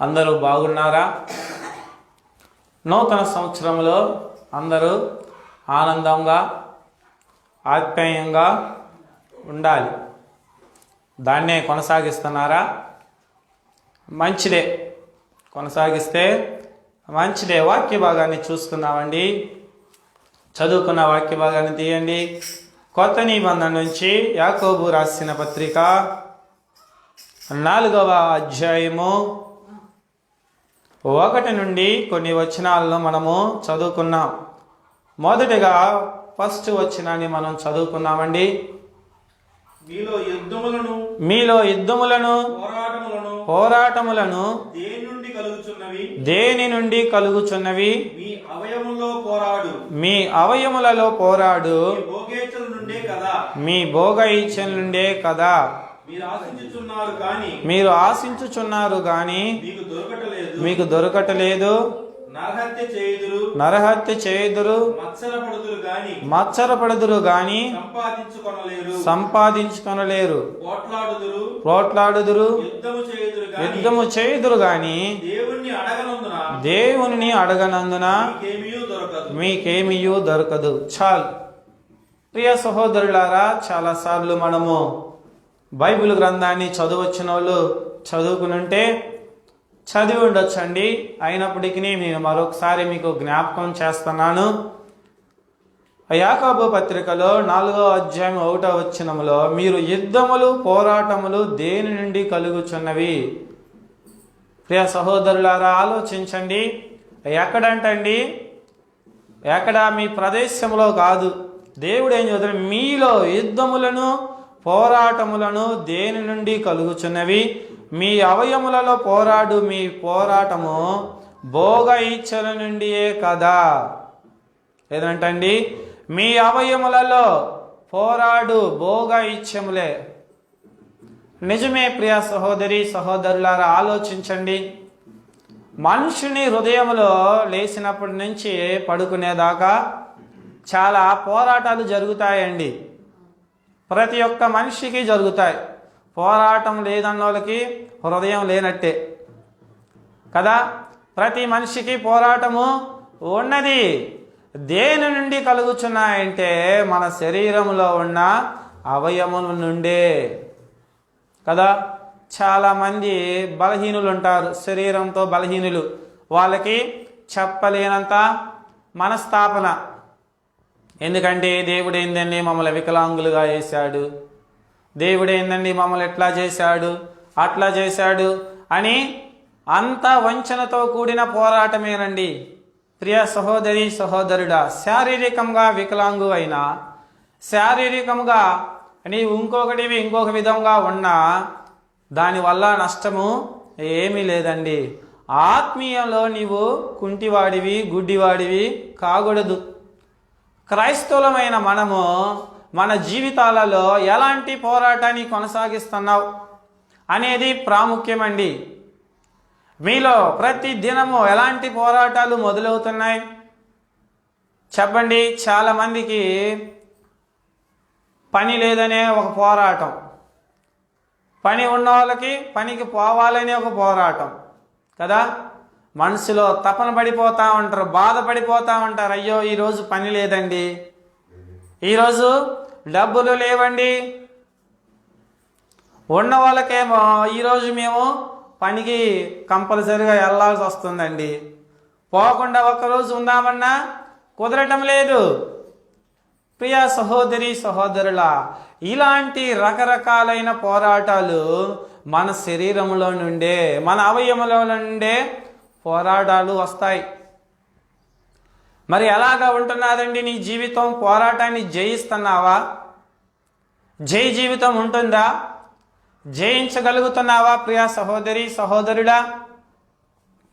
అందరూ బాగున్నారా? నూతన సంవత్సరంలో అందరూ ఆనందంగా ఆత్మీయంగా ఉండాలి. దాన్నే కొనసాగిస్తున్నారా? మంచిదే. కొనసాగిస్తే మంచిదే. వాక్య భాగాన్ని చూసుకుందామండి చదువుకున్న వాక్య భాగాన్ని తీయండి. కొత్త నిబంధన నుంచి యాకోబు రాసిన పత్రిక నాలుగవ అధ్యాయము ఒకటి నుండి కొన్ని వచనాలను మనము చదువుకున్నాం. మొదటిగా ఫస్ట్ వచనాన్ని మనం చదువుకున్నామండి. మీలో యుద్ధములను మీలో యుద్ధములను పోరాటములను పోరాటములను దేని నుండి కలుగుచున్నవి? దేని నుండి కలుగుచున్నవి? మీ అవయములో పోరాడు. మీ అవయములలో పోరాడు. నుండే కదా. మీ భోగ నుండే కదా. మీరు ఆశించుచున్నారు కానీ మీకు దొరకటలేదు. నరహత్య చేయుదురు. మత్సరపడుదురు గాని సంపాదించుకొనలేరు. పోట్లాడుదురు. యుద్ధము చేయుదురు గాని దేవుని అడగనందున మీకేమీ మీకేమీయూ దొరకదు. చాలు. ప్రియ సహోదరులారా చాలాసార్లు మనము బైబిల్ గ్రంథాన్ని చదవచ్చిన వాళ్ళు చదువుకునుంటే చదివి ఉండొచ్చండి. అయినప్పటికీ నేను మరొకసారి మీకు జ్ఞాపకం చేస్తున్నాను. యాకాబు పత్రికలో నాలుగో అధ్యాయం ఒకటో వచ్చినములో మీరు యుద్ధములు పోరాటములు దేని నుండి కలుగుచున్నవి? ప్రియ సహోదరులారా ఆలోచించండి. ఎక్కడంటండి? ఎక్కడ మీ ప్రదేశంలో కాదు. దేవుడు ఏం చదువు మీలో యుద్ధములను పోరాటములను దేని నుండి కలుగుచున్నవి? మీ అవయములలో పోరాడు మీ పోరాటము భోగ ఇచ్చల నుండియే కదా. ఏదంటండి? మీ అవయములలో పోరాడు భోగ ఇచ్చములే నిజమే ప్రియ సహోదరి సహోదరులారా ఆలోచించండి. మనుషుని హృదయంలో లేచినప్పటి నుంచి పడుకునేదాకా చాలా పోరాటాలు జరుగుతాయండి. ప్రతి ఒక్క మనిషికి జరుగుతాయి. పోరాటం లేదన్న వాళ్ళకి హృదయం లేనట్టే. కదా? ప్రతి మనిషికి పోరాటము ఉన్నది. దేని నుండి కలుగుచున్నాయంటే మన శరీరంలో ఉన్న అవయముల నుండే. కదా? చాలామంది బలహీనులు ఉంటారు శరీరంతో బలహీనులు. వాళ్ళకి చెప్పలేనంత మనస్తాపన ఎందుకంటే దేవుడు ఏందండి మమ్మల్ని వికలాంగులుగా చేశాడు? దేవుడు ఏందండి మమ్మల్ని ఎట్లా చేశాడు? అట్లా చేశాడు అని అంత వంచనతో కూడిన పోరాటమేనండి. ప్రియ సహోదరి సహోదరుడా శారీరకంగా వికలాంగు అయినా శారీరకంగా నీవు ఇంకొకటివి ఇంకొక విధంగా ఉన్నా దానివల్ల నష్టము ఏమీ లేదండి. ఆత్మీయంలో నీవు కుంటివాడివి గుడ్డివాడివి కాకూడదు. క్రైస్తవులమైన మనము మన జీవితాలలో ఎలాంటి పోరాటాన్ని కొనసాగిస్తున్నావు అనేది ప్రాముఖ్యమండి. మీలో ప్రతి దినము ఎలాంటి పోరాటాలు మొదలవుతున్నాయి? చెప్పండి. చాలామందికి పని లేదనే ఒక పోరాటం. పని ఉన్న వాళ్ళకి పనికి పోవాలనే ఒక పోరాటం. కదా? మనసులో తపన పడిపోతూ ఉంటారు బాధపడిపోతూ ఉంటారు. అయ్యో ఈరోజు పని లేదండి. ఈరోజు డబ్బులు లేవండి. ఉన్న వాళ్ళకేమో ఈరోజు మేము పనికి కంపల్సరిగా వెళ్ళాల్సి వస్తుందండి. పోకుండా ఒక్కరోజు ఉందామన్నా కుదరటం లేదు. ప్రియ సహోదరి సహోదరుల ఇలాంటి రకరకాలైన పోరాటాలు మన శరీరంలో నుండే మన అవయములో నుండే పోరాటాలు వస్తాయి. మరి ఎలాగా ఉంటున్నదండి నీ జీవితం? పోరాటాన్ని జయిస్తున్నావా? జై జీవితం ఉంటుందా? జయించగలుగుతున్నావా ప్రియ సహోదరి సహోదరుడా?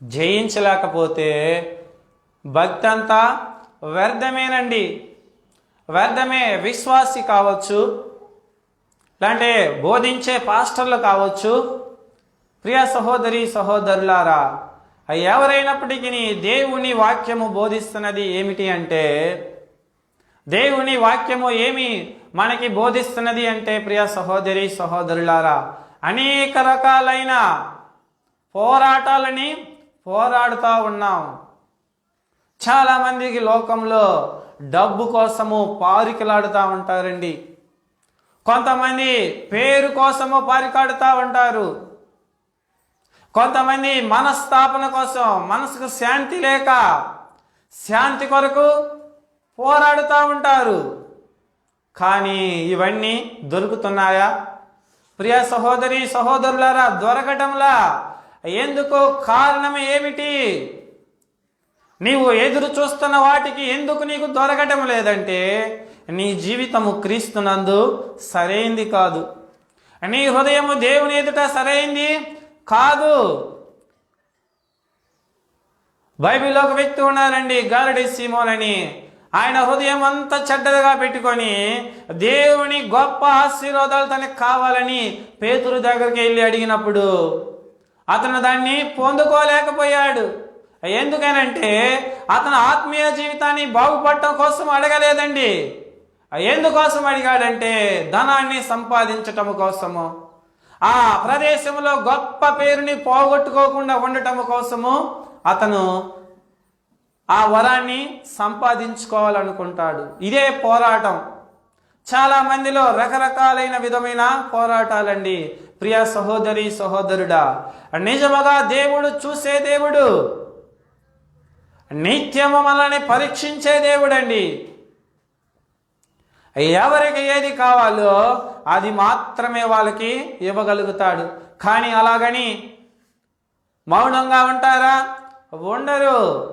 జయించలేకపోతే భక్తి అంతా వ్యర్థమేనండి. వ్యర్థమే విశ్వాసి కావచ్చు లేదంటే బోధించే పాస్టర్లు కావచ్చు. ప్రియ సహోదరి సహోదరులారా ఎవరైనప్పటికీ దేవుని వాక్యము బోధిస్తున్నది ఏమిటి అంటే దేవుని వాక్యము ఏమి మనకి బోధిస్తున్నది అంటే ప్రియ సహోదరి సహోదరులారా అనేక రకాలైన పోరాటాలని పోరాడుతూ ఉన్నాం. చాలామందికి లోకంలో డబ్బు కోసము పారికలాడుతూ ఉంటారండి. కొంతమంది పేరు కోసము పారికాడుతూ ఉంటారు. కొంతమంది మనస్థాపన కోసం మనసుకు శాంతి లేక శాంతి కొరకు పోరాడుతూ ఉంటారు. కానీ ఇవన్నీ దొరుకుతున్నాయా? ప్రియ సహోదరి సహోదరులారా దొరకటంలా ఎందుకు? కారణం ఏమిటి? నీవు ఎదురు చూస్తున్న వాటికి ఎందుకు నీకు దొరకటం లేదంటే నీ జీవితము క్రీస్తునందు సరైంది కాదు. నీ హృదయము దేవుని ఎదుట సరైంది కాదు. బైబిల్లో ఒక వ్యక్తి ఉన్నారండి గారడి సీమోన్ అని ఆయన హృదయం అంతా చెడ్డదిగా పెట్టుకొని దేవుని గొప్ప ఆశీర్వాదాలు తనకు కావాలని పేతురు దగ్గరికి వెళ్ళి అడిగినప్పుడు అతను దాన్ని పొందుకోలేకపోయాడు. ఎందుకనంటే అతను ఆత్మీయ జీవితాన్ని బాగుపడటం కోసం అడగలేదండి. ఎందుకోసం అడిగాడంటే ధనాన్ని సంపాదించటం కోసము. ఆ ప్రదేశంలో గొప్ప పేరుని పోగొట్టుకోకుండా ఉండటం కోసము అతను ఆ వరాన్ని సంపాదించుకోవాలనుకుంటాడు. ఇదే పోరాటం. చాలా మందిలో రకరకాలైన విధమైన పోరాటాలండి. ప్రియ సహోదరి సహోదరుడా నిజముగా దేవుడు చూసే దేవుడు నిత్యము మనల్ని పరీక్షించే దేవుడండి. ఎవరికి ఏది కావాలో అది మాత్రమే వాళ్ళకి ఇవ్వగలుగుతాడు. కానీ అలాగని మౌనంగా ఉంటారా? ఉండరు.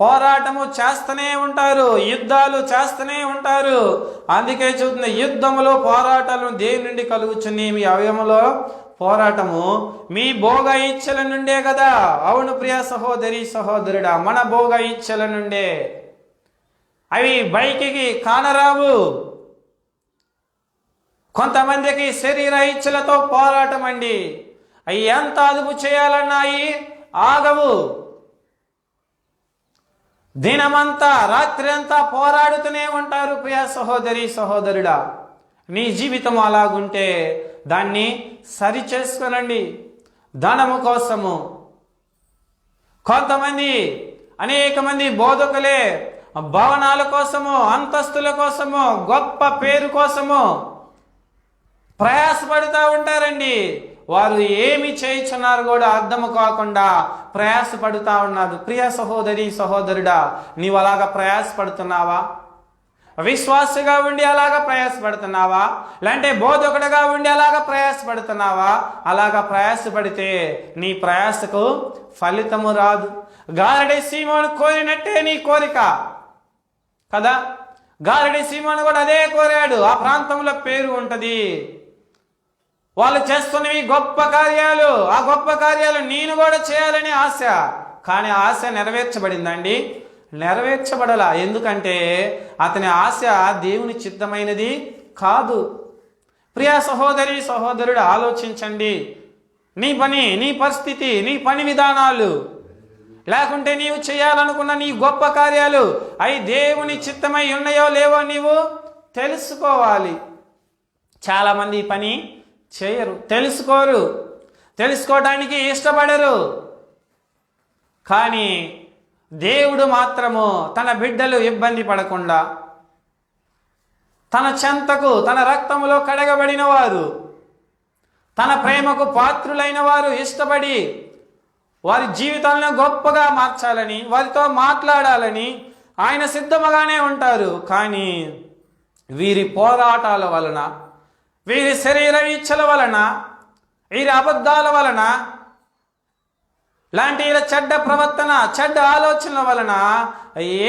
పోరాటము చేస్తూనే ఉంటారు. యుద్ధాలు చేస్తూనే ఉంటారు. అందుకే చూస్తుంది యుద్ధములో పోరాటాలు దేని నుండి కలుగుచుని మీ అవయములో పోరాటము. మీ భోగ ఇచ్చల నుండే కదా. అవును ప్రియ సహోదరి సహోదరుడా మన భోగ ఇచ్చల నుండే. అవి బైకికి కానరావు. కొంతమందికి శరీర ఇచ్చలతో పోరాటం అండి అవి ఎంత అదుపు చేయాలన్నాయి? ఆగవు. దినమంతా రాత్రి అంతా పోరాడుతూనే ఉంటారు ప్రియ సహోదరి సహోదరుడా. నీ జీవితం అలాగుంటే దాన్ని సరి చేసుకునండి ధనము కోసము. కొంతమంది అనేక మంది బోధకులే భవనాల కోసము అంతస్తుల కోసము గొప్ప పేరు కోసము ప్రయాసపడుతూ ఉంటారండి. వారు ఏమి చేయించున్నారు కూడా అర్థము కాకుండా ప్రయాసపడుతూ ఉన్నారు. ప్రియ సహోదరి సహోదరుడా నీవు అలాగా ప్రయాసపడుతున్నావా? విశ్వాసగా ఉండి అలాగా ప్రయాసపడుతున్నావా? లేదంటే బోధకుడుగా ఉండి అలాగ ప్రయాసపడుతున్నావా? అలాగా ప్రయాసపడితే నీ ప్రయాసకు ఫలితము రాదు. గారడి సీమను కోరినట్టే నీ కోరిక. కదా? గారడి సీమను కూడా అదే కోరాడు. ఆ ప్రాంతంలో పేరు ఉంటుంది. వాళ్ళు చేస్తున్నవి గొప్ప కార్యాలు. ఆ గొప్ప కార్యాలు నేను కూడా చేయాలని ఆశ. కానీ ఆశ నెరవేర్చబడిందండి. నెరవేర్చబడలా. ఎందుకంటే అతని ఆశ దేవుని చిత్తమైనది కాదు. ప్రియ సహోదరి సహోదరుడు ఆలోచించండి. నీ పని నీ పరిస్థితి నీ పని విధానాలు. లేకుంటే నీవు చేయాలనుకున్న నీ గొప్ప కార్యాలు అవి దేవుని చిత్తమై ఉన్నాయో లేవో నీవు తెలుసుకోవాలి. చాలామంది ఈ పని చేయరు. తెలుసుకోరు. తెలుసుకోవడానికి ఇష్టపడరు. కానీ దేవుడు మాత్రము తన బిడ్డలు ఇబ్బంది పడకుండా తన చెంతకు తన రక్తములో కడగబడిన వారు తన ప్రేమకు పాత్రులైన వారు ఇష్టపడి వారి జీవితాలను గొప్పగా మార్చాలని వారితో మాట్లాడాలని ఆయన సిద్ధముగానే ఉంటారు. కానీ వీరి పోరాటాల వలన వీరి శరీర ఇచ్చల వలన వీరి అబద్ధాల వలన లాంటి ఇలా చెడ్డ ప్రవర్తన చెడ్డ ఆలోచనల వలన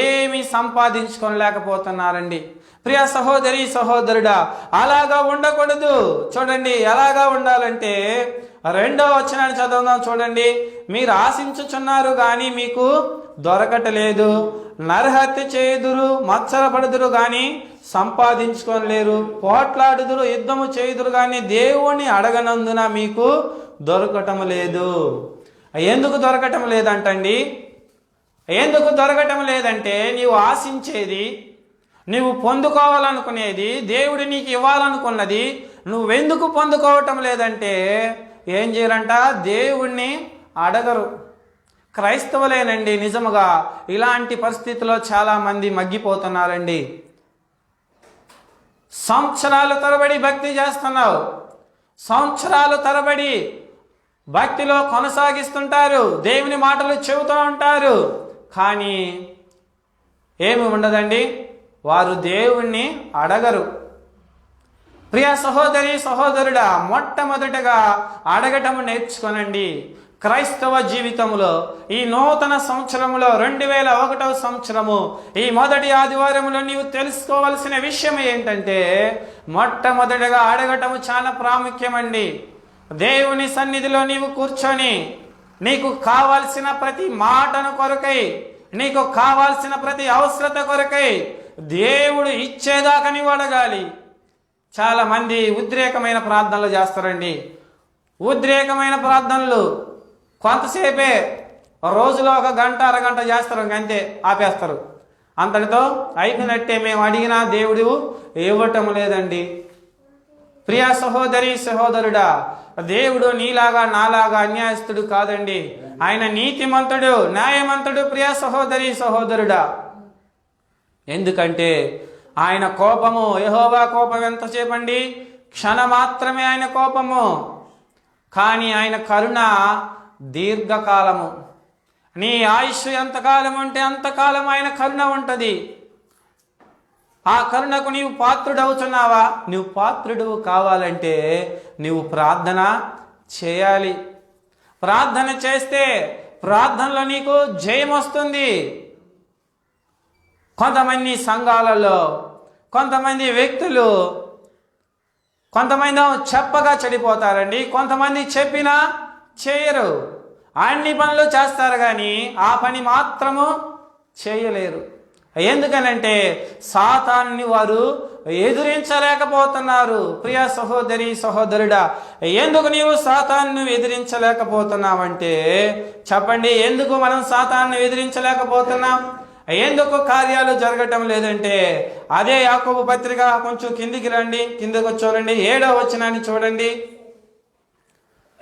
ఏమీ సంపాదించుకోలేకపోతున్నారండి. ప్రియ సహోదరి సహోదరుడా అలాగా ఉండకూడదు. చూడండి ఎలాగా ఉండాలంటే రెండో వచనాన్ని చదువుదాం చూడండి. మీరు ఆశించుచున్నారు కానీ మీకు దొరకటలేదు. నరహత్య చేయుదురు మత్సరపడుదురు కానీ సంపాదించుకోలేరు పోట్లాడుదురు యుద్ధము చేయుదురు కానీ దేవుణ్ణి అడగనందున మీకు దొరకటం లేదు. ఎందుకు దొరకటం లేదంటండి? ఎందుకు దొరకటం లేదంటే నీవు ఆశించేది నీవు పొందుకోవాలనుకునేది దేవుడు నీకు ఇవ్వాలనుకున్నది నువ్వెందుకు పొందుకోవటం లేదంటే ఏం చేయాలంట దేవుణ్ణి అడగరు. క్రైస్తవులేనండి. నిజముగా ఇలాంటి పరిస్థితిలో చాలామంది మగ్గిపోతున్నారండి. సంవత్సరాలు తరబడి భక్తి చేస్తున్నావు. సంవత్సరాలు తరబడి భక్తిలో కొనసాగిస్తుంటారు. దేవుని మాటలు చెబుతూ ఉంటారు. కానీ ఏమి ఉండదండి? వారు దేవుణ్ణి అడగరు. ప్రియ సహోదరి సహోదరుడా మొట్టమొదటగా అడగటం నేర్చుకోనండి. క్రైస్తవ జీవితంలో ఈ నూతన సంవత్సరములో రెండు వేల ఒకటవ సంవత్సరము ఈ మొదటి ఆదివారంలో నీవు తెలుసుకోవలసిన విషయం ఏంటంటే మొట్టమొదటగా అడగటము చాలా ప్రాముఖ్యమండి. దేవుని సన్నిధిలో నీవు కూర్చొని నీకు కావాల్సిన ప్రతి మాటను కొరకై నీకు కావాల్సిన ప్రతి అవసరత కొరకై దేవుడు ఇచ్చేదాకా నీవు అడగాలి. చాలామంది ఉద్రేకమైన ప్రార్థనలు చేస్తారండి. ఉద్రేకమైన ప్రార్థనలు కొంతసేపే రోజులో ఒక గంట అరగంట చేస్తారు ఇంక అంతే ఆపేస్తారు. అంతటితో అయిపోయినట్టే మేము అడిగినా దేవుడు ఇవ్వటం లేదండి. ప్రియ సహోదరి సహోదరుడా దేవుడు నీలాగా నాలాగా అన్యాయస్తుడు కాదండి. ఆయన నీతిమంతుడు న్యాయమంతుడు ప్రియ సహోదరి సహోదరుడా. ఎందుకంటే ఆయన కోపము యహోబా కోపం ఎంతసేపండి? క్షణ మాత్రమే ఆయన కోపము. కానీ ఆయన కరుణ దీర్ఘకాలము. నీ ఆయుష్ ఎంతకాలం అంటే అంతకాలం ఆయన కరుణ ఉంటుంది. ఆ కరుణకు నీవు పాత్రుడవుతున్నావా నువ్వు పాత్రుడు కావాలంటే నువ్వు ప్రార్థన చేయాలి. ప్రార్థన చేస్తే ప్రార్థనలో నీకు జయం వస్తుంది. కొంతమంది సంఘాలలో కొంతమంది వ్యక్తులు కొంతమంది చెప్పగా చెడిపోతారండి. కొంతమంది చెప్పినా చేయరు. అన్ని పనులు చేస్తారు కానీ ఆ పని మాత్రము చేయలేరు. ఎందుకనంటే సాతాన్ని వారు ఎదిరించలేకపోతున్నారు. ప్రియ సహోదరి సహోదరుడా ఎందుకు నీవు సాతాన్ని ఎదిరించలేకపోతున్నావంటే చెప్పండి ఎందుకు మనం సాతాన్ని ఎదిరించలేకపోతున్నాం? ఎందుకు కార్యాలు జరగటం లేదంటే అదే యాకోబు పత్రిక కొంచెం కిందికి రండి కిందకు చూడండి ఏడో వచ్చినాన్ని చూడండి.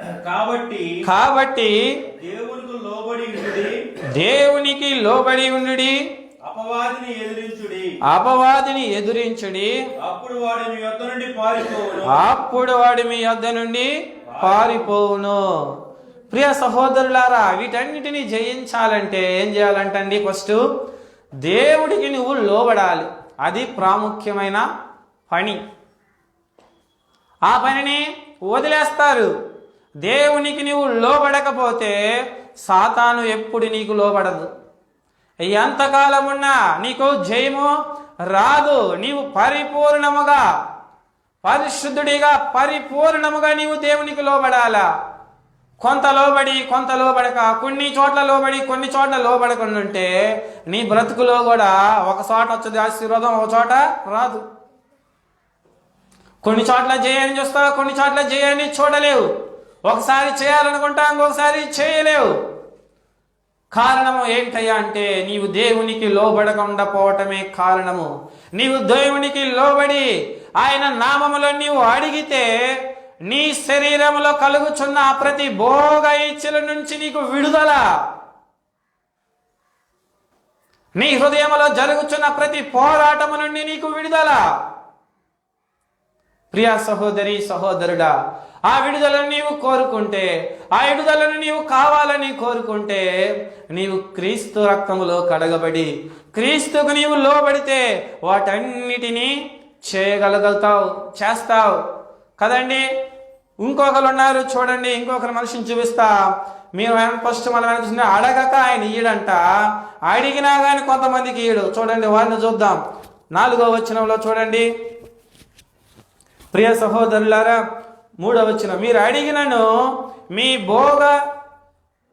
కాబట్టి కాబట్టి దేవునికి లోబడి ఉండి దేవునికి లోబడి అపవాదిని ఎదిరించుడి. అపవాదిని ఎదురించుడి. అప్పుడు వాడు మీ యొద్ద నుండి పారిపోవును. అప్పుడు వాడు మీ యొద్ద నుండి పారిపోవును. ప్రియ సహోదరులారా వీటన్నిటిని జయించాలంటే ఏం చేయాలంటండి? ఫస్ట్ దేవుడికి నువ్వు లోబడాలి. అది ప్రాముఖ్యమైన పని. ఆ పనిని వదిలేస్తారు. దేవునికి నీవు లోబడకపోతే సాతాను ఎప్పుడు నీకు లోబడదు. ఎంతకాలమున్నా నీకు జయము రాదు. నీవు పరిపూర్ణముగా పరిశుద్ధుడిగా పరిపూర్ణముగా నీవు దేవునికి లోబడాలా. కొంత లోబడి కొంత లోబడక కొన్ని చోట్ల లోబడి కొన్ని చోట్ల లోబడకుండా ఉంటే నీ బ్రతుకులో కూడా ఒక చోట వచ్చేది ఆశీర్వాదం ఒక చోట రాదు. కొన్ని చోట్ల జయాన్ని చూస్తావు కొన్ని చోట్ల జయాన్ని చూడలేవు. ఒకసారి చేయాలనుకుంటా ఇంకొకసారి చేయలేవు. కారణము ఏంటయ్యా అంటే నీవు దేవునికి లోబడకుండా పోవటమే కారణము. నీవు దేవునికి లోబడి ఆయన నామములో నీవు అడిగితే నీ శరీరములో కలుగుచున్న ప్రతి భోగ ఇచ్చల నుంచి నీకు విడుదల. నీ హృదయములో జరుగుచున్న ప్రతి పోరాటము నుండి నీకు విడుదల. ప్రియ సహోదరి సహోదరుడా ఆ విడుదలను నీవు కోరుకుంటే ఆ విడుదలను నీవు కావాలని కోరుకుంటే నీవు క్రీస్తు రక్తములో కడగబడి క్రీస్తుకు నీవు లోబడితే వాటన్నిటినీ చేయగలుగుతావు చేస్తావు. కదండి? ఇంకొకరు ఉన్నారు చూడండి ఇంకొకరు మనిషిని చూపిస్తా. మీరు ఫస్ట్ మనం అనిపిస్తుంది అడగక ఆయన ఈడంట. అడిగినా కానీ కొంతమందికి ఈడు. చూడండి వారిని చూద్దాం. నాలుగో వచనంలో చూడండి. ప్రియ సహోదరులారా మూడవచ్చిన మీరు అడిగినను మీ భోగ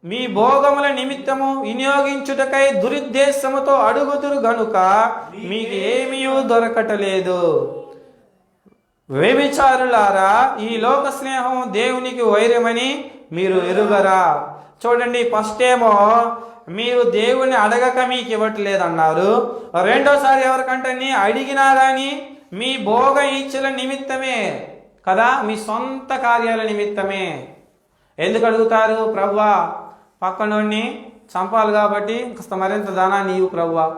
మీ భోగముల నిమిత్తము వినియోగించుటకై దురుద్దేశముతో అడుగుతురు గనుక మీకు ఏమీ దొరకటలేదు. వ్యభిచారులారా ఈ లోక స్నేహం దేవునికి వైరమని మీరు ఎరుగరా? చూడండి ఫస్ట్ ఏమో మీరు దేవుని అడగక మీకు ఇవ్వట్లేదు అన్నారు రెండోసారి ఎవరికంటే అడిగినా కానీ మీ భోగ ఈచ్ఛల నిమిత్తమే. కదా మీ సొంత కార్యాల నిమిత్తమే. ఎందుకు అడుగుతారు? ప్రవ్వా పక్కనోడిని చంపాలి కాబట్టి కాస్త మరింత ధనాన్ని ఇవ్వు ప్రవ్వా.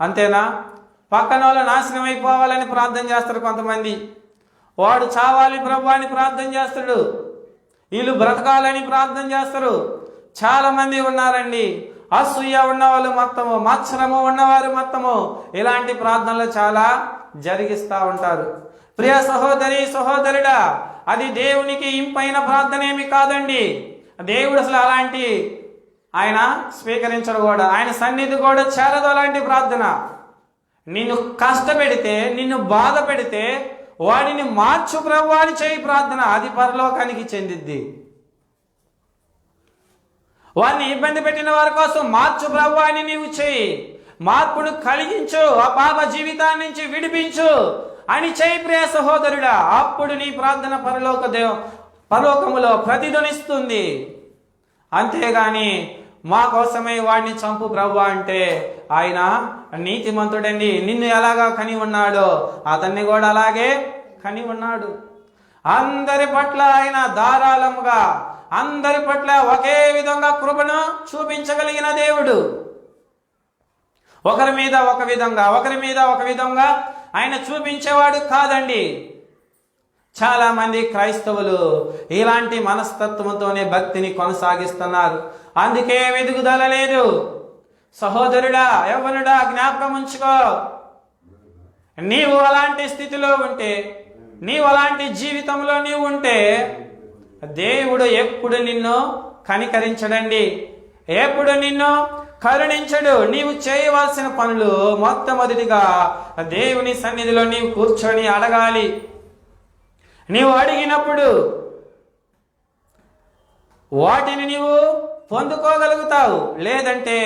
అంతేనా? పక్కన వాళ్ళు నాశనం అయిపోవాలని ప్రార్థన చేస్తారు కొంతమంది. వాడు చావాలి ప్రభు అని ప్రార్థన చేస్తాడు. వీళ్ళు బ్రతకాలని ప్రార్థన చేస్తారు. చాలా మంది ఉన్నారండి. అసూయ ఉన్నవాళ్ళు మొత్తము మత్సరము ఉన్నవారు మొత్తము ఇలాంటి ప్రార్థనలు చాలా జరిగిస్తూ ఉంటారు. ప్రియ సహోదరి సహోదరుడా అది దేవునికి ఇంపైన ప్రార్థనేమి కాదండి. దేవుడు అసలు అలాంటి ఆయన స్వీకరించడు కూడా. ఆయన సన్నిధి కూడా చేరదు అలాంటి ప్రార్థన. నిన్ను కష్టపెడితే నిన్ను బాధ పెడితే వాడిని మార్చు ప్రవ్వాడి చేయి ప్రార్థన అది పరలోకానికి చెందిద్ది. వారిని ఇబ్బంది పెట్టిన వారి కోసం మార్చు ప్రభు నీవు చేయి. మార్పును కలిగించు ఆ పాప జీవితాన్ని నుంచి విడిపించు. అని చేయి ప్రియ సహోదరుడా అప్పుడు నీ ప్రార్థన పరలోక దేవ పరలోకములో ప్రతిధ్వనిస్తుంది. అంతేగాని మా కోసమే వాడిని చంపు ప్రభు అంటే ఆయన నీతిమంతుడండి. నిన్ను ఎలాగా కని ఉన్నాడో అతన్ని కూడా అలాగే కని ఉన్నాడు. అందరి పట్ల ఆయన ధారాళముగా అందరి పట్ల ఒకే విధంగా కృపను చూపించగలిగిన దేవుడు. ఒకరి మీద ఒక విధంగా ఒకరి మీద ఒక విధంగా ఆయన చూపించేవాడు కాదండి. చాలామంది క్రైస్తవులు ఇలాంటి మనస్తత్వంతోనే భక్తిని కొనసాగిస్తున్నారు. అందుకే వెదుగుదల లేదు. సహోదరుడా యవ్వనుడా జ్ఞాపకం ఉంచుకో నీవు అలాంటి స్థితిలో ఉంటే నీవు అలాంటి జీవితంలో నీవు ఉంటే దేవుడు ఎప్పుడు నిన్ను కనికరించడండి. ఎప్పుడు నిన్ను కరుణించడు. నీవు చేయవలసిన పనులు మొట్టమొదటిగా దేవుని సన్నిధిలో నీవు కూర్చొని అడగాలి. నీవు అడిగినప్పుడు వాటిని నీవు పొందుకోగలుగుతావు. లేదంటే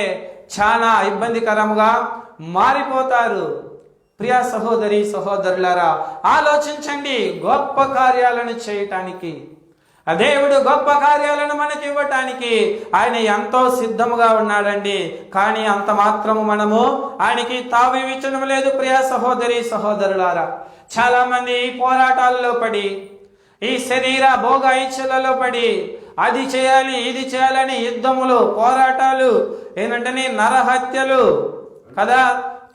చాలా ఇబ్బందికరంగా మారిపోతారు. ప్రియ సహోదరి సహోదరులారా ఆలోచించండి. గొప్ప కార్యాలను చేయటానికి ఆ దేవుడు గొప్ప కార్యాలను మనకి ఇవ్వటానికి ఆయన ఎంతో సిద్ధముగా ఉన్నాడండి. కానీ అంత మాత్రము మనము ఆయనకి తావి ఇచ్చడం లేదు ప్రియ సహోదరి సహోదరులారా. చాలా మంది ఈ పోరాటాల్లో పడి ఈ శరీర భోగ ఇచ్చలలో పడి అది చేయాలి ఇది చేయాలని యుద్ధములు పోరాటాలు ఏంటంటే నరహత్యలు కదా.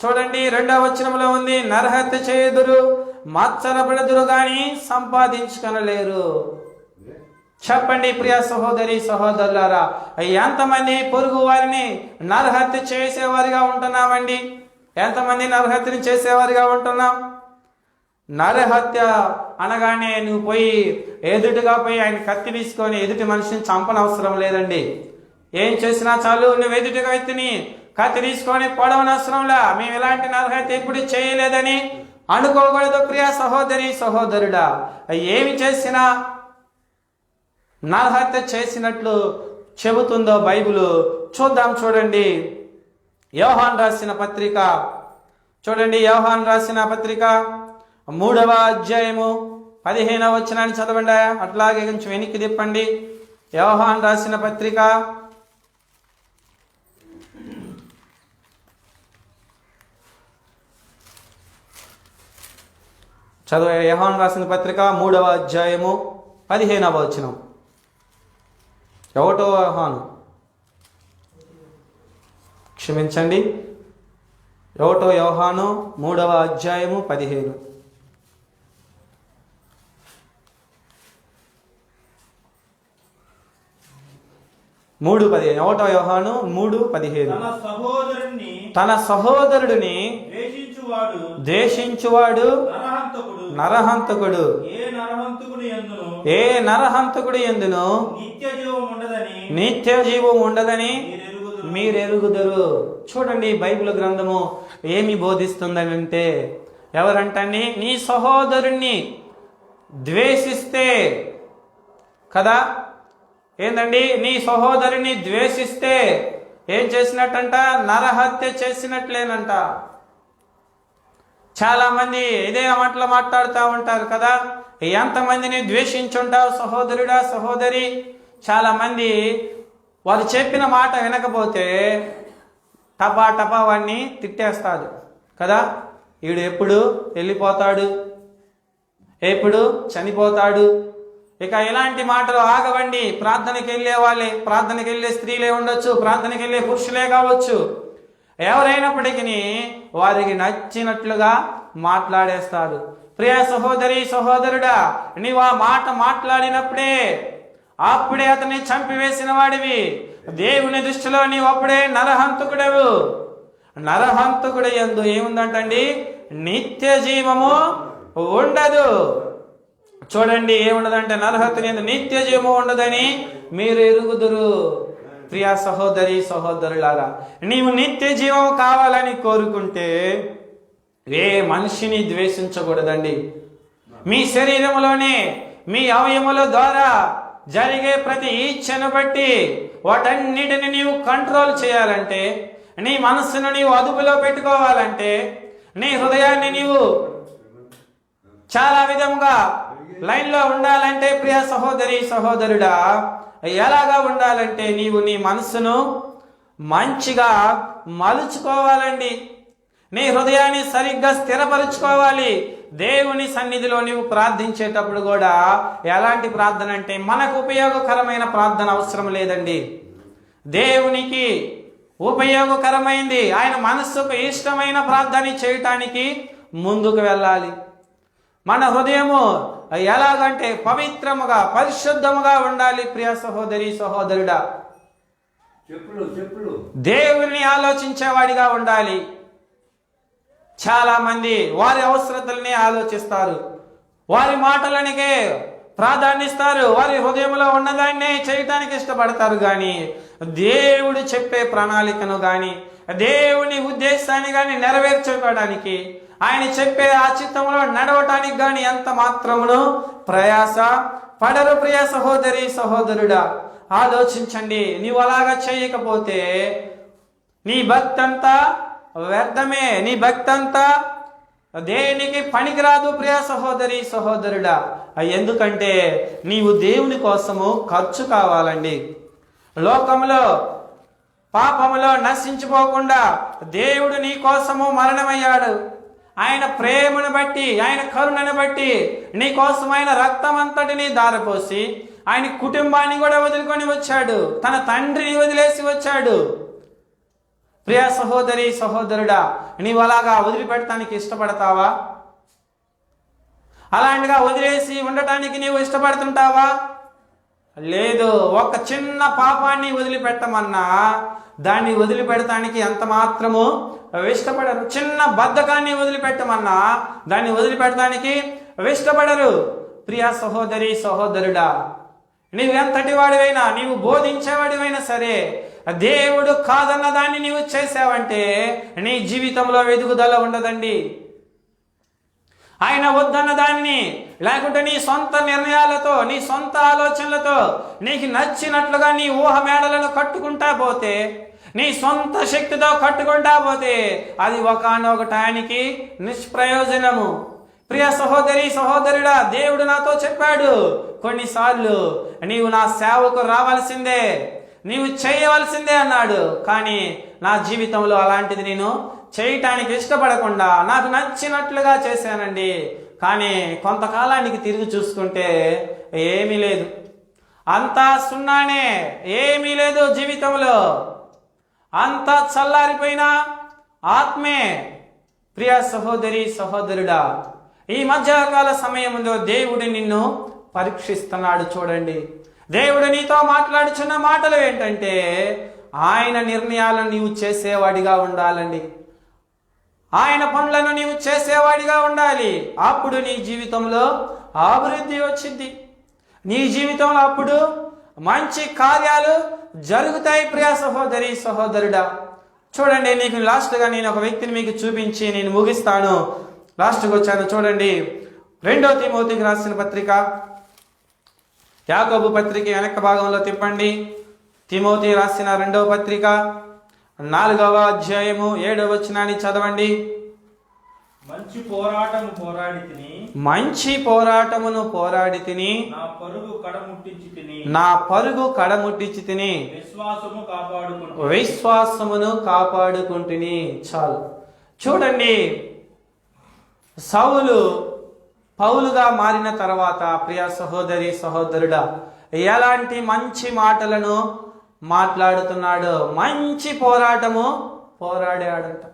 చూడండి రెండవ వచనంలో ఉంది నరహత్య చేయుదురు మచ్చరపడదురు కానీ సంపాదించుకొనలేరు. చెప్పండి ప్రియ సహోదరి సహోదరులారా ఎంతమంది పొరుగు వారిని నరహత్య చేసేవారిగా ఉంటున్నామండి? ఎంతమంది నరహత్యని చేసేవారిగా ఉంటున్నాం? నరహత్య అనగానే నువ్వు పోయి ఎదుటిగా పోయి ఆయన కత్తి తీసుకొని ఎదుటి మనిషిని చంపనవసరం లేదండి. ఏం చేసినా చాలు నువ్వు ఎదుటిగా వ్యక్తిని కత్తి తీసుకొని పొడవనవసరంలా మేము ఇలాంటి నరహత్య ఎప్పుడు చేయలేదని అనుకోకూడదు ప్రియ సహోదరి సహోదరుడా. ఏమి చేసినా నరహత్య చేసినట్లు చెబుతుందో బైబిల్. చూద్దాం చూడండి. యోహాన్ రాసిన పత్రిక. చూడండి యోహాన్ రాసిన పత్రిక. మూడవ అధ్యాయము పదిహేనవ వచనాన్ని చదవండి. అట్లాగే కొంచెం వెనక్కి తిప్పండి. యోహాన్ రాసిన పత్రిక. చదువు యోహాన్ రాసిన పత్రిక మూడవ అధ్యాయము పదిహేనవ వచనం. ఒకటో యోహాను క్షమించండి. ఒకటో యోహాను మూడవ అధ్యాయము పదిహేను. మూడు పదిహేను. ఒకటో యోహాను మూడు పదిహేను. తన సహోదరుడిని ద్వేషించువాడు నరహంతకుడు. ఏ నరహంతకుడు ఎందును? నిత్య జీవం ఉండదని. మీరెరుగుదరు. చూడండి బైబిల్ గ్రంథము ఏమి బోధిస్తుందని అంటే ఎవరంటండి? నీ సహోదరుణ్ణి ద్వేషిస్తే కదా? ఏందండి? నీ సహోదరుని ద్వేషిస్తే ఏం చేసినట్టంట? నరహత్య చేసినట్లేనంట. చాలామంది ఏదైనా ఇదే మాటలు మాట్లాడుతూ ఉంటారు కదా. ఎంతమందిని ద్వేషించుంటావు సహోదరుడా సహోదరి? చాలామంది వారు చెప్పిన మాట వినకపోతే టపా టపా వాడిని తిట్టేస్తాడు. కదా? వీడు ఎప్పుడు వెళ్ళిపోతాడు? ఎప్పుడు చనిపోతాడు? ఇక ఇలాంటి మాటలు ఆగవండి. ప్రార్థనకి వెళ్ళే వాళ్ళే ప్రార్థనకి వెళ్ళే స్త్రీలే ఉండొచ్చు ప్రార్థనకి వెళ్ళే పురుషులే కావచ్చు. ఎవరైనప్పటికీ వారికి నచ్చినట్లుగా మాట్లాడేస్తారు. ప్రియ సహోదరి సహోదరుడా నీవు ఆ మాట మాట్లాడినప్పుడే అప్పుడే అతన్ని చంపివేసిన వాడివి. దేవుని దృష్టిలో నీవు అప్పుడే నరహంతకుడవు. నరహంతకుడు ఎందు ఏముందంటండి? నిత్య జీవము ఉండదు. చూడండి ఏముండదంటే నరహత్తుని నిత్య జీవము ఉండదని మీరు ఎరుగుదురు. ప్రియ సహోదరి సహోదరులారా నీవు నిత్య జీవం కావాలని కోరుకుంటే ఏ మనిషిని ద్వేషించకూడదండి. మీ శరీరంలోనే మీ అవయముల ద్వారా జరిగే ప్రతి ఈచ్ఛను బట్టి వాటన్నిటిని నీవు కంట్రోల్ చేయాలంటే నీ మనస్సును నీవు అదుపులో పెట్టుకోవాలంటే నీ హృదయాన్ని నీవు చాలా విధంగా లైన్లో ఉండాలంటే ప్రియ సహోదరి సహోదరుడా ఎలాగా ఉండాలంటే నీవు నీ మనసును మంచిగా మలుచుకోవాలండి. నీ హృదయాన్ని సరిగ్గా స్థిరపరుచుకోవాలి. దేవుని సన్నిధిలో నీవు ప్రార్థించేటప్పుడు కూడా ఎలాంటి ప్రార్థన అంటే మనకు ఉపయోగకరమైన ప్రార్థన అవసరం లేదండి. దేవునికి ఉపయోగకరమైంది. ఆయన మనస్సుకు ఇష్టమైన ప్రార్థన చేయటానికి ముందుకు వెళ్ళాలి. మన హృదయము ఎలాగంటే పవిత్రముగా పరిశుద్ధముగా ఉండాలి ప్రియ సహోదరి సహోదరుడా. చెప్పులు చెప్పులు. దేవుని ఆలోచించేవాడిగా ఉండాలి. చాలా మంది వారి అవసరతల్ని ఆలోచిస్తారు. వారి మాటలనికే ప్రాధాన్యస్తారు. వారి హృదయంలో ఉన్నదాన్నే చేయటానికి ఇష్టపడతారు కానీ దేవుడు చెప్పే ప్రణాళికను కానీ దేవుని ఉద్దేశాన్ని కానీ నెరవేర్చుకోవడానికి ఆయన చెప్పే ఆ చిత్తంలో నడవటానికి కానీ ఎంత మాత్రమును ప్రయాస పడరు ప్రియ సహోదరి సహోదరుడా. ఆలోచించండి నీవు అలాగా చేయకపోతే నీ భక్తి అంతా వ్యర్థమే నీ భక్తి అంతా దేనికి పనికిరాదు ప్రియ సహోదరి సహోదరుడా. ఎందుకంటే నీవు దేవుని కోసము ఖర్చు కావాలండి. లోకంలో పాపములో నశించిపోకుండా దేవుడు నీ కోసము మరణమయ్యాడు. ఆయన ప్రేమను బట్టి ఆయన కరుణను బట్టి నీ కోసం ఆయన రక్తం అంతటిని దారపోసి ఆయన కుటుంబాన్ని కూడా వదులుకొని వచ్చాడు. తన తండ్రిని వదిలేసి వచ్చాడు. ప్రియ సహోదరి సహోదరుడా నీవు అలాగా వదిలిపెట్టడానికి ఇష్టపడతావా? అలాంటిగా వదిలేసి ఉండటానికి నీవు ఇష్టపడుతుంటావా? లేదు ఒక చిన్న పాపాన్ని వదిలిపెట్టమన్నా దాన్ని వదిలిపెడటానికి ఎంత మాత్రము ఇష్టపడరు. చిన్న బద్ధకాన్ని వదిలిపెట్టమన్నా దాన్ని వదిలిపెట్టడానికి ఇష్టపడరు. ప్రియ సహోదరి సహోదరుడా నీవెంతటి వాడివైనా నీవు బోధించేవాడివైనా సరే దేవుడు కాదన్న దాన్ని నీవు చేసావంటే నీ జీవితంలో ఎదుగుదల ఉండదండి. ఆయన వద్దన్న దాన్ని లేకుంటే నీ సొంత నిర్ణయాలతో నీ సొంత ఆలోచనలతో నీకు నచ్చినట్లుగా నీ ఊహ మేడలను కట్టుకుంటా పోతే నీ సొంత శక్తితో కట్టుకుంటా పోతే అది ఒకనొక టయానికి నిష్ప్రయోజనము. ప్రియ సహోదరి సహోదరుడా దేవుడు నాతో చెప్పాడు కొన్నిసార్లు నీవు నా సేవకు రావాల్సిందే నీవు చేయవలసిందే అన్నాడు. కానీ నా జీవితంలో అలాంటిది నేను చేయటానికి ఇష్టపడకుండా నాకు నచ్చినట్లుగా చేశానండి. కానీ కొంతకాలానికి తిరిగి చూసుకుంటే ఏమీ లేదు. అంతా సున్నానే ఏమీ లేదు జీవితంలో. అంతా చల్లారిపోయిన ఆత్మే. ప్రియ సహోదరి సహోదరుడా ఈ మధ్యకాల సమయంలో దేవుడు నిన్ను పరీక్షిస్తున్నాడు చూడండి. దేవుడు నీతో మాట్లాడుచున్న మాటలు ఏంటంటే ఆయన నిర్ణయాలను నీవు చేసేవాడిగా ఉండాలండి. ఆయన పనులను నీవు చేసేవాడిగా ఉండాలి. అప్పుడు నీ జీవితంలో అభివృద్ధి వచ్చింది. నీ జీవితంలో అప్పుడు మంచి కార్యాలు జరుగుతాయి ప్రియ సహోదరి సహోదరుడా. చూడండి నీకు లాస్ట్గా నేను ఒక వ్యక్తిని మీకు చూపించి నేను ముగిస్తాను. లాస్ట్కి వచ్చాను చూడండి. రెండో తిమోతికి రాసిన పత్రిక. యాకోబు పత్రిక వెనక భాగంలో తిప్పండి. తిమోతి రాసిన రెండవ పత్రిక. నాలుగవ అధ్యాయము ఏడవ వచనాన్ని చదవండి. మంచి పోరాటం పోరాడి తిని మంచి పోరాటమును పోరాడి తిని నా పరుగు కడముట్టించి తిని నా పరుగు కడముట్టించి తిని విశ్వాసము కాపాడుకుంటూ విశ్వాసమును కాపాడుకుంటుని చాలు. చూడండి సౌలు పౌలుగా మారిన తర్వాత ప్రియ సహోదరి సహోదరుడా ఎలాంటి మంచి మాటలను మాట్లాడుతున్నాడు. మంచి పోరాటము పోరాడాడంట.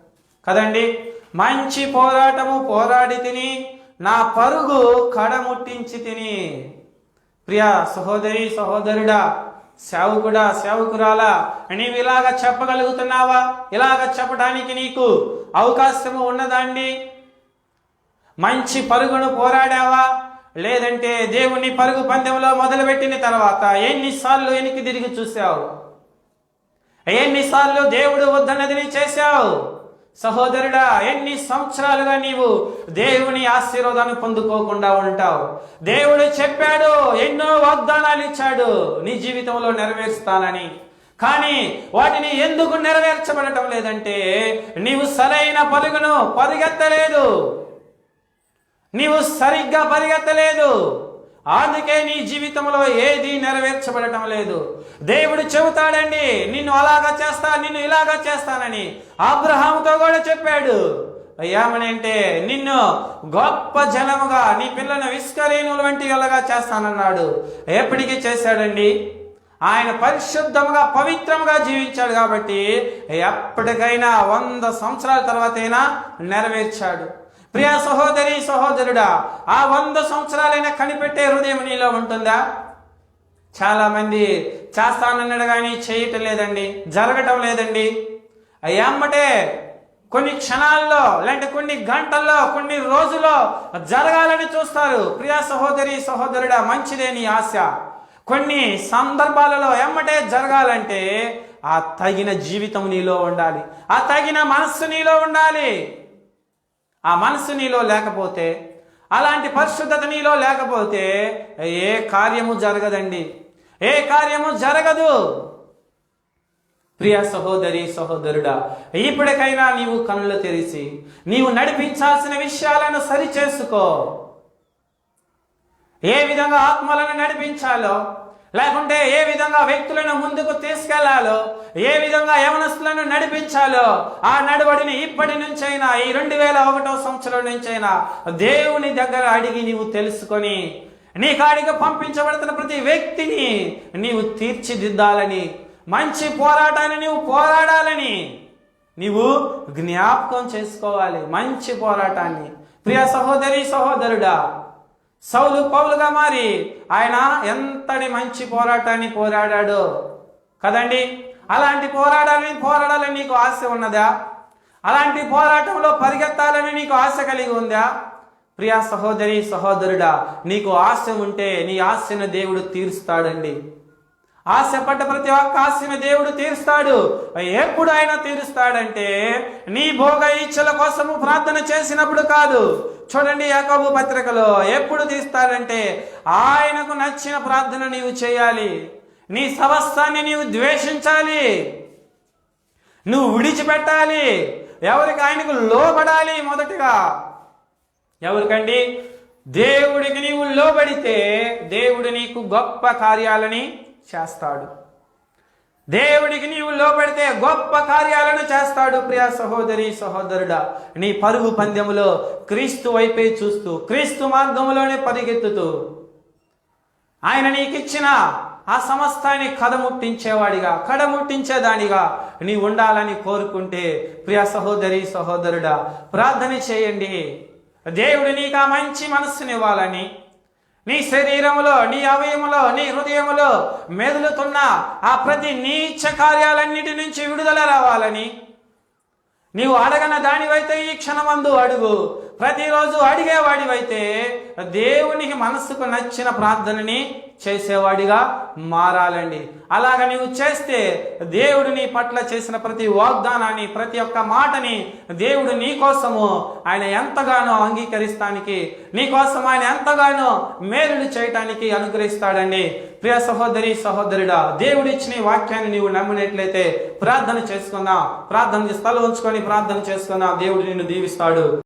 కదండి? మంచి పోరాటము పోరాడి తిని నా పరుగు కడముట్టించి తిని. ప్రియ సహోదరి సహోదరుడా సేవకుడా సేవకురాలా నీవు ఇలాగ చెప్పగలుగుతున్నావా? ఇలాగ చెప్పడానికి నీకు అవకాశము ఉన్నదండి మంచి పరుగును పోరాడావా? లేదంటే దేవుని పరుగు పందెంలో మొదలుపెట్టిన తర్వాత ఎన్నిసార్లు వెనక్కి తిరిగి చూసావు ఎన్నిసార్లు దేవుడు వద్దన్నదిని చేశావు? సహోదరుడా ఎన్ని సంవత్సరాలుగా నీవు దేవుని ఆశీర్వాదాన్ని పొందుకోకుండా ఉంటావు? దేవుడు చెప్పాడు ఎన్నో వాగ్దానాలు ఇచ్చాడు నీ జీవితంలో నెరవేరుస్తానని. కానీ వాటిని ఎందుకు నెరవేర్చబడటం లేదంటే నీవు సరైన పరుగును పరిగెత్తలేదు. నీవు సరిగ్గా పరిగెత్తలేదు. అందుకే నీ జీవితంలో ఏది నెరవేర్చబడటం లేదు. దేవుడు చెబుతాడండి నిన్ను అలాగా చేస్తా నిన్ను ఇలాగా చేస్తానని. అబ్రహాముతో కూడా చెప్పాడు. ఏమనంటే నిన్ను గొప్ప జనముగా నీ పిల్లను విస్కరేణుల వంటి అలాగా చేస్తానన్నాడు. ఎప్పటికీ చేశాడండి. ఆయన పరిశుద్ధముగా పవిత్రముగా జీవించాడు కాబట్టి ఎప్పటికైనా వంద సంవత్సరాల తర్వాతైనా నెరవేర్చాడు. ప్రియ సహోదరి సహోదరుడా ఆ వంద సంవత్సరాలైనా కనిపెట్టే హృదయం నీలో ఉంటుందా? చాలా మంది చేస్తానన్నాడు కానీ చేయటం లేదండి జరగటం లేదండి. అయ్యమ్మటే కొన్ని క్షణాల్లో లేదంటే కొన్ని గంటల్లో కొన్ని రోజుల్లో జరగాలని చూస్తారు. ప్రియ సహోదరి సహోదరుడా మంచిదే నీ ఆశ. కొన్ని సందర్భాలలో ఎమ్మటే జరగాలంటే ఆ తగిన జీవితం నీలో ఉండాలి. ఆ తగిన మనస్సు నీలో ఉండాలి. ఆ మనసు నీలో లేకపోతే అలాంటి పరిశుద్ధత నీలో లేకపోతే ఏ కార్యము జరగదండి. ఏ కార్యము జరగదు. ప్రియ సహోదరి సహోదరుడా ఇప్పటికైనా నీవు కనులు తెరిచి నీవు నడిపించాల్సిన విషయాలను సరి చేసుకో ఏ విధంగా ఆత్మలను నడిపించాలో లేకుంటే ఏ విధంగా వ్యక్తులను ముందుకు తీసుకెళ్ళాలో ఏ విధంగా యవనస్తులను నడిపించాలో ఆ నడవడిని ఇప్పటి నుంచైనా ఈ రెండు వేల ఒకటో సంవత్సరం నుంచైనా దేవుని దగ్గర అడిగి నీవు తెలుసుకొని నీ కాడికి పంపించబడుతున్న ప్రతి వ్యక్తిని నీవు తీర్చిదిద్దాలని మంచి పోరాటాన్ని నీవు పోరాడాలని నీవు జ్ఞాపకం చేసుకోవాలి మంచి పోరాటాన్ని. ప్రియ సహోదరి సహోదరుడా సౌలు పౌలుగా మారి ఆయన ఎంతటి మంచి పోరాటాన్ని పోరాడాడు కదండి? అలాంటి పోరాడాలని పోరాడాలని నీకు ఆశ ఉన్నదా? అలాంటి పోరాటంలో పరిగెత్తాలని నీకు ఆశ కలిగి ఉందా? ప్రియా సహోదరి సహోదరుడా నీకు ఆశ ఉంటే నీ ఆశను దేవుడు తీరుస్తాడండి. ఆశపడ్డ ప్రతి ఒక్క ఆశని దేవుడు తీరుస్తాడు. ఎప్పుడు ఆయన తీరుస్తాడంటే నీ భోగ ఇచ్చల కోసము ప్రార్థన చేసినప్పుడు కాదు. చూడండి యాకోబు పత్రికలో ఎప్పుడు తీస్తాడంటే ఆయనకు నచ్చిన ప్రార్థన నీవు చేయాలి. నీ సమస్తాన్ని నీవు ద్వేషించాలి. నువ్వు విడిచిపెట్టాలి. ఎవరికి ఆయనకు లోబడాలి మొదటగా. ఎవరికండి? దేవుడికి నీవు లోబడితే దేవుడు నీకు గొప్ప కార్యాలని చేస్తాడు. దేవుడికి నీవు లోబడితే గొప్ప కార్యాలను చేస్తాడు ప్రియ సహోదరి సహోదరుడా. నీ పరుగు పందెములో క్రీస్తు వైపే చూస్తూ క్రీస్తు మార్గములోనే పరిగెత్తుతూ ఆయన నీకిచ్చిన ఆ సమస్తాన్ని కదముట్టించేవాడిగా కడముట్టించేదానిగా నీ ఉండాలని కోరుకుంటే ప్రియ సహోదరి సహోదరుడా ప్రార్థన చేయండి. దేవుడు నీకు ఆ మంచి మనస్సునివ్వాలని నీ శరీరములో నీ అవయములో నీ హృదయములో మెదులుతున్న ఆ ప్రతి నీచ కార్యాలన్నిటి నుంచి విడుదల రావాలని. నీవు అడగన దానివైతే ఈ క్షణమందు అడుగు. ప్రతిరోజు అడిగేవాడివైతే దేవునికి మనస్సుకు నచ్చిన ప్రార్థనని చేసేవాడిగా మారాలండి. అలాగ నీవు చేస్తే దేవుడు నీ పట్ల చేసిన ప్రతి వాగ్దానాన్ని ప్రతి ఒక్క మాటని దేవుడు నీ కోసము ఆయన ఎంతగానో అంగీకరిస్తానికి నీ కోసం ఆయన ఎంతగానో మేలులు చేయటానికి అనుగ్రహిస్తాడండి. ప్రియ సహోదరి సహోదరుడా దేవుడిచ్చిన వాక్యాన్ని నీవు నమ్మినట్లయితే ప్రార్థన చేసుకుందాం. ప్రార్థన స్థలం ఉంచుకొని ప్రార్థన చేసుకుందాం. దేవుడు నిన్ను దీవిస్తాడు.